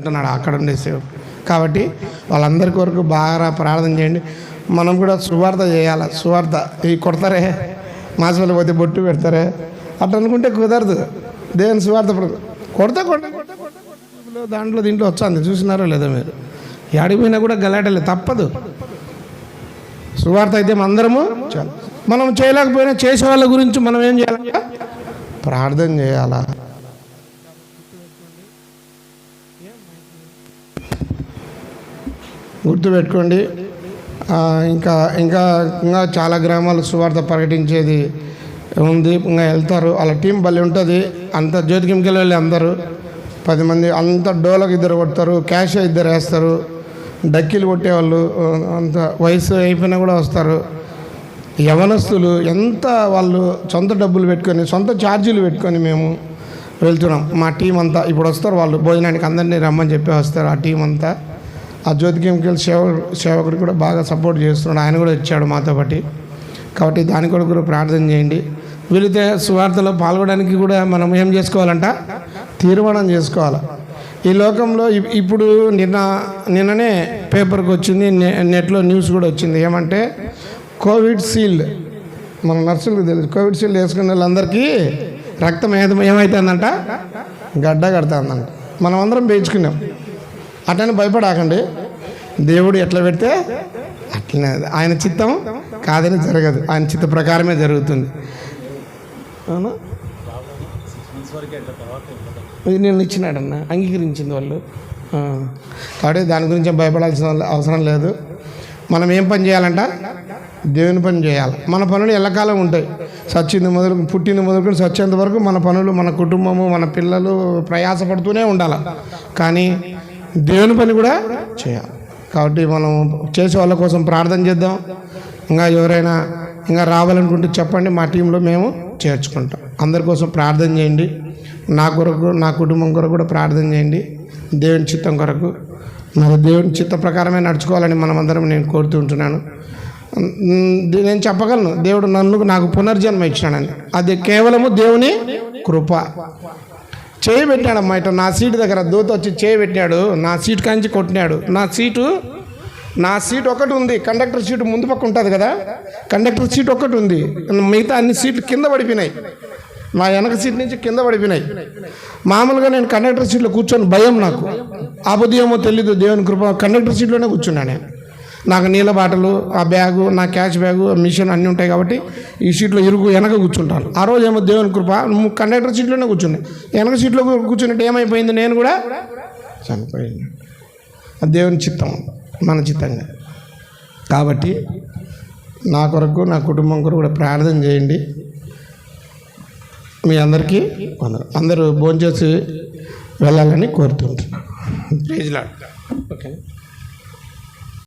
అంటున్నాడు అక్కడ ఉండే సేవకుడు కాబట్టి వాళ్ళందరి కొరకు బాగా ప్రార్థన చేయండి. మనం కూడా సువార్త చేయాలి? సువార్త. ఈ కొడతారే? మాసంలో పోతే బొట్టు పెడతారే? అట్లా అనుకుంటే కుదరదు. దేవుని సువార్త ప్ర- కొడతా కొడతా కొడతా, కొడతా, దాంట్లో దీంట్లో వచ్చింది చూసినారో లేదో మీరు? ఎడిపోయినా కూడా గలాటలే తప్పదు. సువార్త అయితే అందరము మనం చేయలేకపోయినా చేసే వాళ్ళ గురించి మనం ఏం చేయాలి ప్రార్థన చేయాలా? గుర్తుపెట్టుకోండి. ఇంకా ఇంకా ఇంకా చాలా గ్రామాలు సువార్త ప్రకటించేది ఉంది. ఇంకా వెళ్తారు. వాళ్ళ టీం భలే ఉంటుంది. అంత జ్యోతి కెమికల్ వెళ్ళి అందరూ. పది మంది అంత డోలకు ఇద్దరు కొడతారు. క్యాష్ ఇద్దరు వేస్తారు. డక్కీలు కొట్టేవాళ్ళు అంత వయసు అయిపోయినా కూడా వస్తారు. యవనస్తులు ఎంత వాళ్ళు సొంత డబ్బులు పెట్టుకొని సొంత ఛార్జీలు పెట్టుకొని మేము వెళ్తున్నాం. మా టీం అంతా ఇప్పుడు వస్తారు వాళ్ళు. భోజనానికి అందరినీ రమ్మని చెప్పి వస్తారు ఆ టీం అంతా. ఆ జ్యోతి కెమికల్ సేవ సేవకుడు కూడా బాగా సపోర్ట్ చేస్తున్నాడు. ఆయన కూడా వచ్చాడు మాతో పాటి. కాబట్టి దాని కొరకు కూడా ప్రార్థన చేయండి. వీలైతే సువార్తలో పాల్గొనడానికి కూడా మనం ఏం చేసుకోవాలంట? తీర్మానం చేసుకోవాలి? ఈ లోకంలో ఇప్పుడు నిన్న నిన్ననే పేపర్కి వచ్చింది నెట్లో న్యూస్ కూడా వచ్చింది. ఏమంటే కోవిడ్ సీల్డ్. మన నర్సులకు తెలుసు. కోవిడ్ సీల్డ్ వేసుకున్న వాళ్ళందరికీ రక్తం ఏమైతుందంట? గడ్డ కడుతుందంట. మనం అందరం పేర్చుకున్నాం అట్లనే భయపడాకండి. దేవుడు ఎట్లా పెడితే అట్లనే. ఆయన చిత్తం కాదని జరగదు. ఆయన చిత్త ప్రకారమే జరుగుతుంది. అవునా? నేను ఇచ్చినాడన్న. అంగీకరించింది వాళ్ళు. కాబట్టి దాని గురించి భయపడాల్సిన అవసరం లేదు. మనం ఏం పని చేయాలంట? దేవుని పని చేయాలి. మన పనులు ఎల్లకాలం ఉంటాయి. సచ్చింది మొదలు పుట్టింది మొదలుకొని సచ్చేంత వరకు మన పనులు మన కుటుంబము మన పిల్లలు ప్రయాసపడుతూనే ఉండాలి. కానీ దేవుని పని కూడా చేయాలి. కాబట్టి మనం చేసే వాళ్ళ కోసం ప్రార్థన చేద్దాం. ఇంకా ఎవరైనా ఇంకా రావాలనుకుంటే చెప్పండి మా టీంలో మేము చేర్చుకుంటాం. అందరి కోసం ప్రార్థన చేయండి. నా కొరకు నా కుటుంబం కొరకు కూడా ప్రార్థన చేయండి. దేవుని చిత్తం కొరకు. మరి దేవుని చిత్త ప్రకారమే నడుచుకోవాలని మనమందరం నేను కోరుతూ ఉంటున్నాను. నేను చెప్పగలను దేవుడు నన్ను నాకు పునర్జన్మ ఇచ్చాడని అది కేవలము దేవుని కృప. చేయి పెట్టాడమ్మా ఇట్లా నా సీటు దగ్గర దూత వచ్చి చేయి పెట్టినాడు నా సీటు కాంచి కొట్టినాడు. నా సీటు నా సీట్ ఒకటి ఉంది. కండక్టర్ సీటు ముందు పక్క ఉంటుంది కదా? కండక్టర్ సీట్ ఒకటి ఉంది. మిగతా అన్ని సీట్లు కింద పడిపోయినాయి. నా వెనక సీట్ నుంచి కింద పడిపోయినాయి. మామూలుగా నేను కండక్టర్ సీట్లో కూర్చొని భయం నాకు. ఆపదీయమో తెలీదు దేవుని కృప. కండక్టర్ సీట్లోనే కూర్చున్నా నేను. నాకు నీళ్ళ బాటలు ఆ బ్యాగు నా క్యాష్ బ్యాగు మిషన్ అన్నీ ఉంటాయి కాబట్టి ఈ సీట్లో ఇరుగు వెనక కూర్చుంటాను ఆ రోజు ఏమో దేవుని కృప కండక్టర్ సీట్లోనే కూర్చున్నాయి వెనక సీట్లో కూర్చున్నట్టు ఏమైపోయింది? నేను కూడా చనిపోయింది ఆ దేవుని చిత్తం మన చిత్తంగా. కాబట్టి నా కొరకు నా కుటుంబం కొరకు కూడా ప్రార్థన చేయండి. మీ అందరికీ అందరూ అందరూ భోంచేసి వెళ్ళాలని కోరుతుంటున్నాను ప్లీజ్ లాడ్. ఓకే